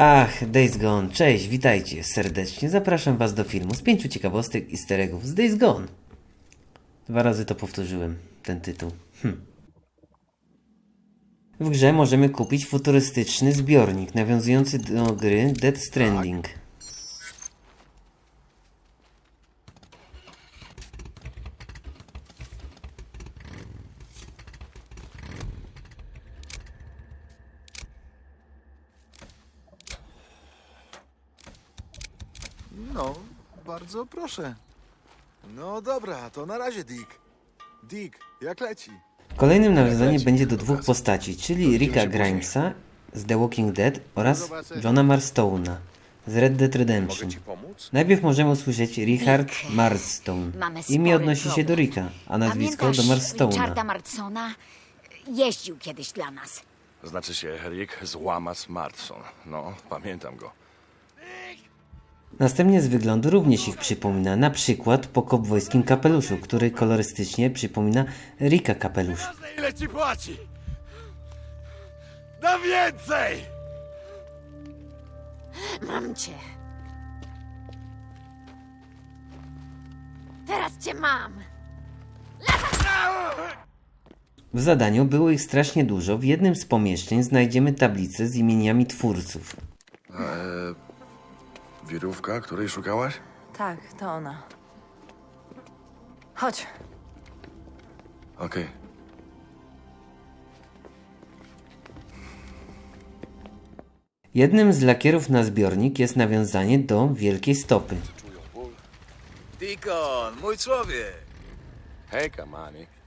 Ach, Days Gone, cześć, witajcie serdecznie. Zapraszam was do filmu z pięciu ciekawostek i easter eggów z Days Gone. Dwa razy to powtórzyłem, ten tytuł. Hm. W grze możemy kupić futurystyczny zbiornik nawiązujący do gry Dead Stranding. No, bardzo proszę. No dobra, to na razie, Dick. Dick, jak leci? Kolejnym nawiązaniem będzie do dwóch postaci, czyli Ricka Grimesa z The Walking Dead oraz Johna Marstone'a z Red Dead Redemption. Najpierw możemy usłyszeć Richard Marstone. Mamy Imię spory odnosi się do. Ricka, a nazwisko Pamiętasz do Marstone'a. Richarda Martsona? Jeździł kiedyś dla nas. Znaczy się Rick Złamas Martson. No, pamiętam go. Następnie z wyglądu również ich przypomina, na przykład po kobwojskim kapeluszu, który kolorystycznie przypomina Ricka kapelusz. Ile ci płaci! Na więcej! Mam cię. Teraz cię mam. W zadaniu było ich strasznie dużo. W jednym z pomieszczeń znajdziemy tablicę z imieniami twórców. Wirówka, której szukałaś? Tak, to ona. Chodź. Okej. Jednym z lakierów na zbiornik jest nawiązanie do Wielkiej Stopy. Deacon, mój człowiek. Hejka, Manny.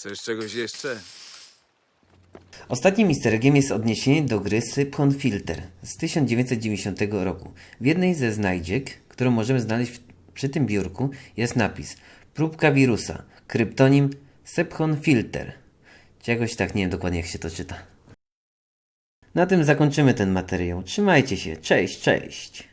Chcesz czegoś jeszcze? Ostatnim easter eggiem jest odniesienie do gry Syphon Filter z 1990 roku. W jednej ze znajdziek, którą możemy znaleźć przy tym biurku, jest napis Próbka wirusa, kryptonim Syphon Filter. Czegoś tak nie wiem dokładnie jak się to czyta. Na tym zakończymy ten materiał. Trzymajcie się, cześć, cześć.